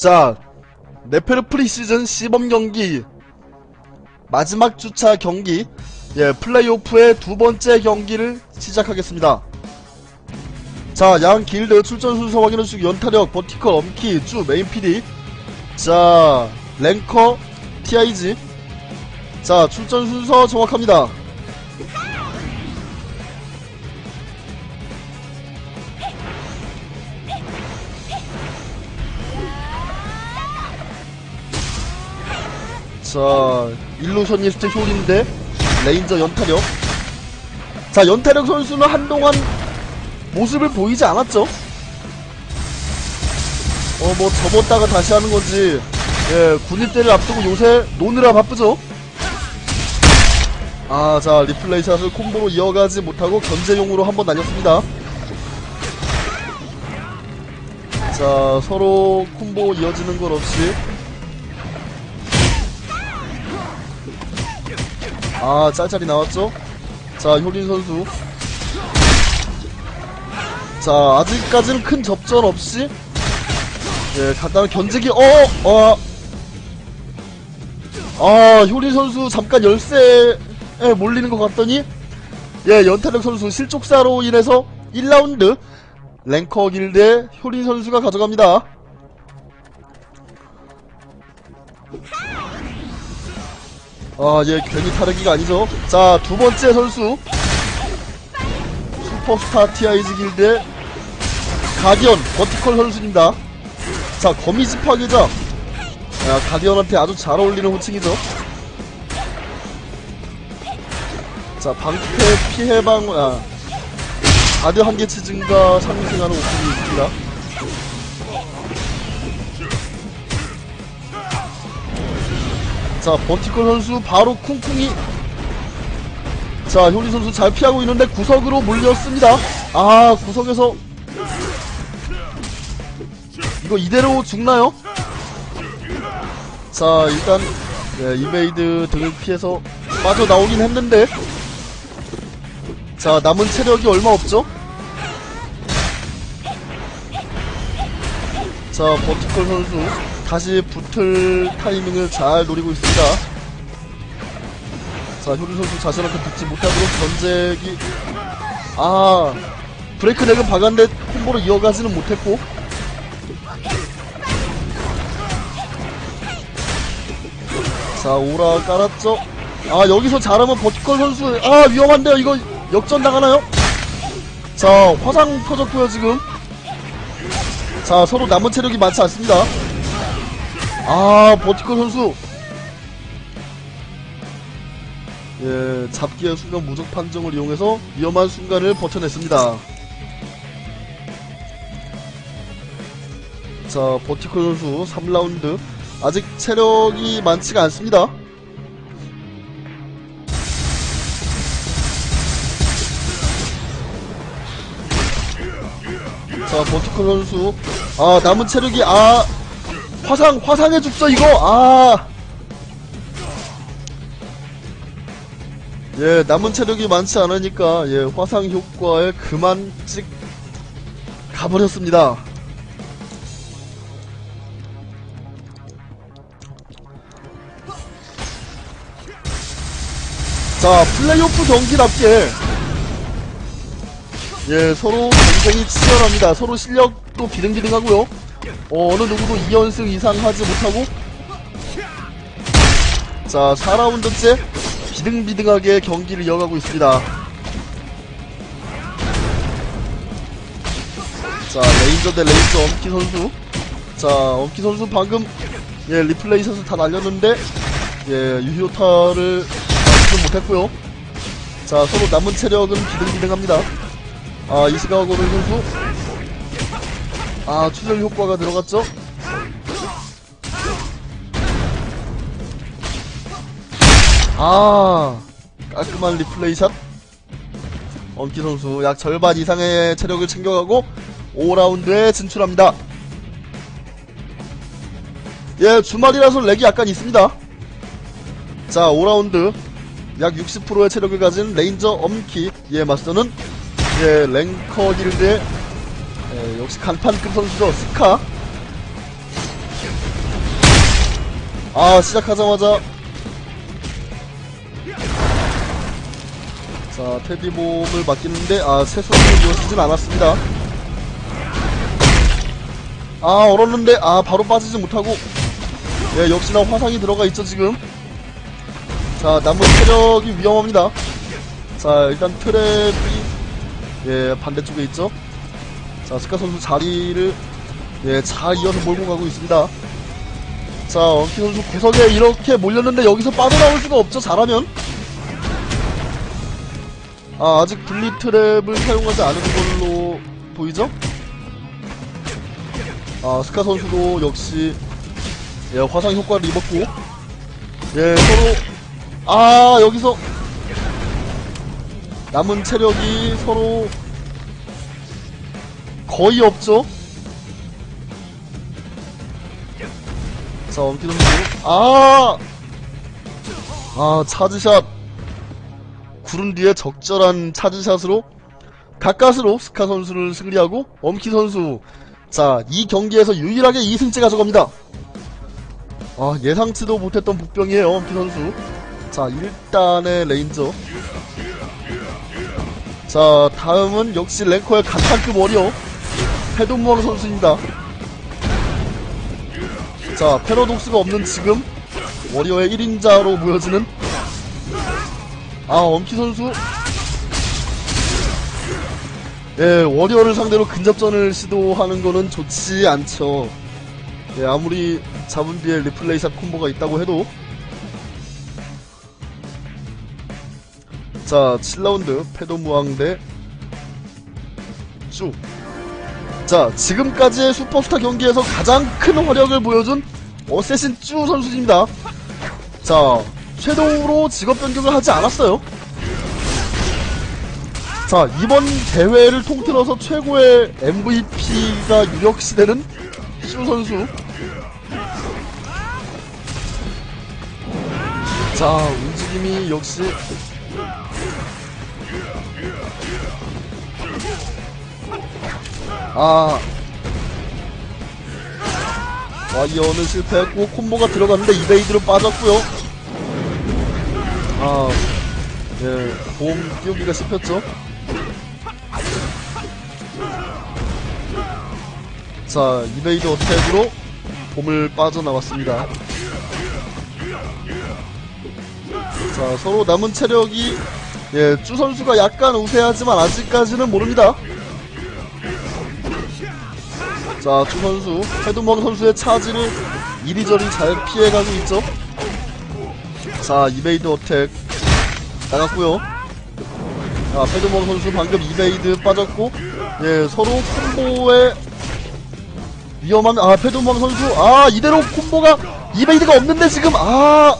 자, 네페르 프리시즌 시범 경기 마지막 주차 경기 예, 플레이오프의 두 번째 경기를 시작하겠습니다. 자, 양 길드 출전 순서 확인해 주시고 연타력, 버티컬, 엄키, 쭈, 메인 PD 자, 랭커, TIG 자, 출전 순서 정확합니다. 자, 일루셔니스트 효린데 레인저 연타력. 자, 연타력 선수는 한동안 모습을 보이지 않았죠? 어, 뭐, 접었다가 다시 하는 건지, 예, 군입대를 앞두고 요새 노느라 바쁘죠? 아, 자, 리플레이 샷을 콤보로 이어가지 못하고 견제용으로 한번 날렸습니다. 자, 서로 콤보 이어지는 것 없이 아 짤짤이 나왔죠? 자 효린 선수 자 아직까지는 큰 접전 없이 예 간단한 견제기 어! 어! 아 효린 선수 잠깐 열쇠에 몰리는 것 같더니 예 연타력 선수 실족사로 인해서 1라운드 랭커 길드의 효린 선수가 가져갑니다 아, 얘 괜히 타르기가 아니죠. 자, 두 번째 선수. 슈퍼스타 TIG 길드의 가디언, 버티컬 선수입니다. 자, 거미집 파괴자. 아, 가디언한테 아주 잘 어울리는 호칭이죠. 자, 방패 피해방, 아, 가드 한계치 증가 상승하는 호칭이 있습니다. 자 버티컬 선수 바로 쿵쿵이. 자 효리 선수 잘 피하고 있는데 구석으로 몰렸습니다. 아 구석에서. 이거 이대로 죽나요? 자 일단 네, 이베이드 등을 피해서 빠져나오긴 했는데. 자 남은 체력이 얼마 없죠? 자 버티컬 선수 다시 붙을 타이밍을 잘 노리고 있습니다. 자, 효린 선수 자신한테 붙지 못하도록 전제기. 아, 브레이크 넥은 박았는데 콤보로 이어가지는 못했고. 자, 오라 깔았죠? 아, 여기서 잘하면 버티컬 선수, 아, 위험한데요? 이거 역전 나가나요? 자, 화상 터졌고요, 지금. 자, 서로 남은 체력이 많지 않습니다. 아 버티컬 선수. 예 잡기의 순간 무적 판정을 이용해서 위험한 순간을 버텨냈습니다. 자 버티컬 선수 3라운드. 아직 체력이 많지가 않습니다. 자 버티컬 선수. 아 남은 체력이 아 화상 화상해 줍소 이거 아. 예, 남은 체력이 많지 않으니까 예, 화상 효과에 그만 찍 가버렸습니다. 자, 플레이오프 경기답게 예, 서로 경쟁이 치열합니다. 서로 실력도 비등비등하고요. 어, 어느 누구도 2연승 이상 하지 못하고. 자 4라운드째 비등비등하게 경기를 이어가고 있습니다. 자 레인저 대 레인저 엄키 선수. 자 엄키 선수 방금 예 리플레이 샷을 다 날렸는데 예 유효타를 맞지 못했고요. 자 서로 남은 체력은 비등비등합니다. 아 이스가와고르 선수 아 추절 효과가 들어갔죠? 아 깔끔한 리플레이 샷. 엄기 선수 약 절반 이상의 체력을 챙겨가고 5라운드에 진출합니다. 예 주말이라서 렉이 약간 있습니다. 자 5라운드. 약 60%의 체력을 가진 레인저 엄키. 예 맞서는 예 랭커 길드의 예, 역시 간판급 선수죠 스카? 아 시작하자마자. 자 테디 몸을 맡기는데 아 세손을 이어지진 않았습니다. 아 얼었는데 아 바로 빠지지 못하고. 예 역시나 화상이 들어가 있죠 지금. 자 남은 체력이 위험합니다. 자 일단 트랩이 예 반대쪽에 있죠 자 스카 선수 자리를 예 잘 이어서 몰고 가고 있습니다. 자 원키 선수 구석에 이렇게 몰렸는데 여기서 빠져나올 수가 없죠 잘하면. 아 아직 분리 트랩을 사용하지 않은 걸로 보이죠? 아 스카 선수도 역시 예 화상 효과를 입었고. 예 서로 아 여기서 남은 체력이 서로 거의 없죠? 자, 선수. 아! 아, 차즈샷. 구른 뒤에 적절한 차즈샷으로 가까스로 스카 선수를 승리하고 엄키 선수. 자, 이 경기에서 유일하게 2승째 가져갑니다. 아, 예상치도 못했던 복병이에요, 엄키 선수. 자, 1단의 레인저. 자, 다음은 역시 랭커의 간판급 워리 어. 패도무왕 선수입니다. 자, 패러독스가 없는 지금 워리어의 1인자로 모여지는 아, 엄키 선수 예, 워리어를 상대로 근접전을 시도하는 거는 좋지 않죠. 예, 아무리 잡은 뒤에 리플레이샷 콤보가 있다고 해도 자, 7라운드 패도무왕 대 쭈. 자, 지금까지의 슈퍼스타 경기에서 가장 큰 활약을 보여준 어쌔신 쭈 선수입니다. 자, 섀도우로 직업 변경을 하지 않았어요. 자, 이번 대회를 통틀어서 최고의 MVP가 유력시되는 쭈 선수. 자, 움직임이 역시 아. 와이어는 실패했고 콤보가 들어갔는데 이베이드로 빠졌고요. 아예 보험 띄우기가 씹혔죠. 자 이베이드 어택으로 봄을 빠져나왔습니다. 자 서로 남은 체력이 예 쭈 선수가 약간 우세하지만 아직까지는 모릅니다 자, 주 선수, 헤드머그 선수의 차지를 이리저리 잘 피해가고 있죠. 자, 이베이드 어택 나갔고요. 자, 헤드머그 선수 방금 이베이드 빠졌고, 예, 서로 콤보에 위험한, 아, 패드머그 선수, 아, 이대로 콤보가, 이베이드가 없는데 지금, 아,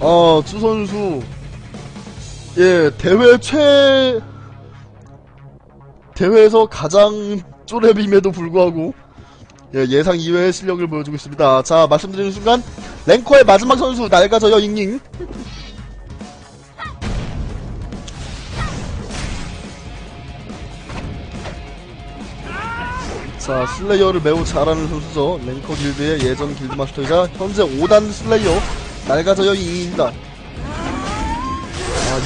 아, 주 선수, 예, 대회 최, 대회에서 가장 쪼렙임에도 불구하고 예, 상 이외의 실력을 보여주고 있습니다. 자, 말씀드리는 순간 랭커의 마지막 선수 낡아져요 잉잉 자, 슬레이어를 매우 잘하는 선수죠. 랭커 길드의 예전 길드 마스터이자 현재 5단 슬레이어 낡아져요 잉잉입니다. 아,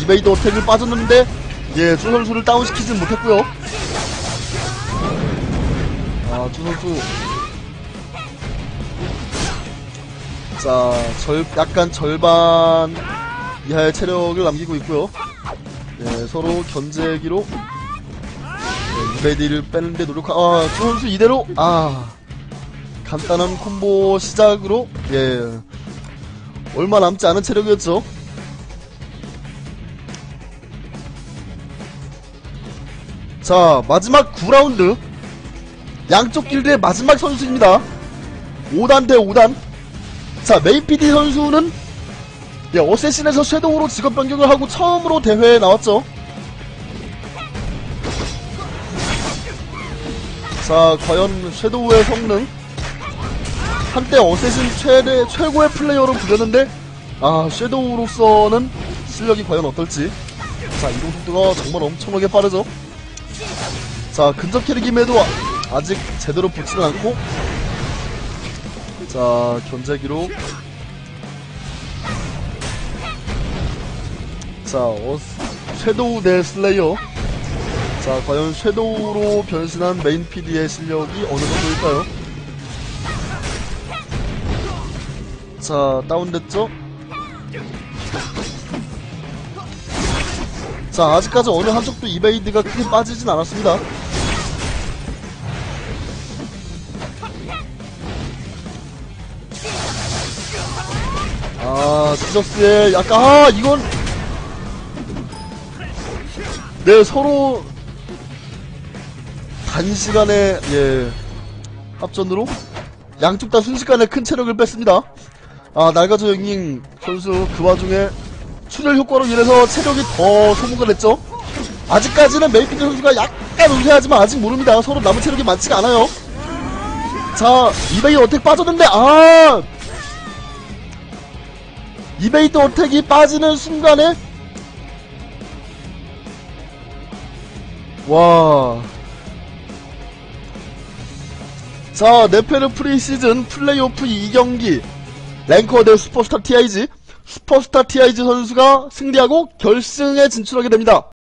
이베이드 어택을 빠졌는데 예, 주 선수를 다운시키진 못했고요. 아, 주 선수. 자, 절, 약간 절반 이하의 체력을 남기고 있고요. 예, 서로 견제기로 예, 이베디를 빼는데 노력하, 아, 주 선수 이대로, 아, 간단한 콤보 시작으로, 예, 얼마 남지 않은 체력이었죠. 자, 마지막 9라운드. 양쪽 길드의 마지막 선수입니다. 5단 대 5단. 자, 메인 PD 선수는 예, 어쌔신에서 섀도우로 직업 변경을 하고 처음으로 대회에 나왔죠. 자, 과연 섀도우의 성능. 한때 어쌔신 최대, 최고의 플레이어로 불렸는데, 아, 섀도우로서는 실력이 과연 어떨지. 자, 이동 속도가 정말 엄청나게 빠르죠. 자, 근접 캐릭임에도 아직 제대로 붙지는 않고 자 견제기로 자 어, 섀도우 대 슬레이어 자 과연 섀도우로 변신한 메인 PD의 실력이 어느 정도일까요? 자 다운됐죠? 자 아직까지 어느 한쪽도 이베이드가 크게 빠지진 않았습니다 아 시저스의 약간 아 이건. 네 서로. 단시간에 예 합전으로. 양쪽 다 순식간에 큰 체력을 뺐습니다. 아 날가저 영잉 선수 그 와중에 출혈 효과로 인해서 체력이 더 소모가 됐죠? 아직까지는 메이피드 선수가 약간 우세하지만 아직 모릅니다. 서로 남은 체력이 많지가 않아요. 자 이베이 어택 빠졌는데 아 이베이트 어택이 빠지는 순간에 와. 자, 네페르 프리시즌 플레이오프 2경기 랭커 대 슈퍼스타 TIG 슈퍼스타 TIG 선수가 승리하고 결승에 진출하게 됩니다.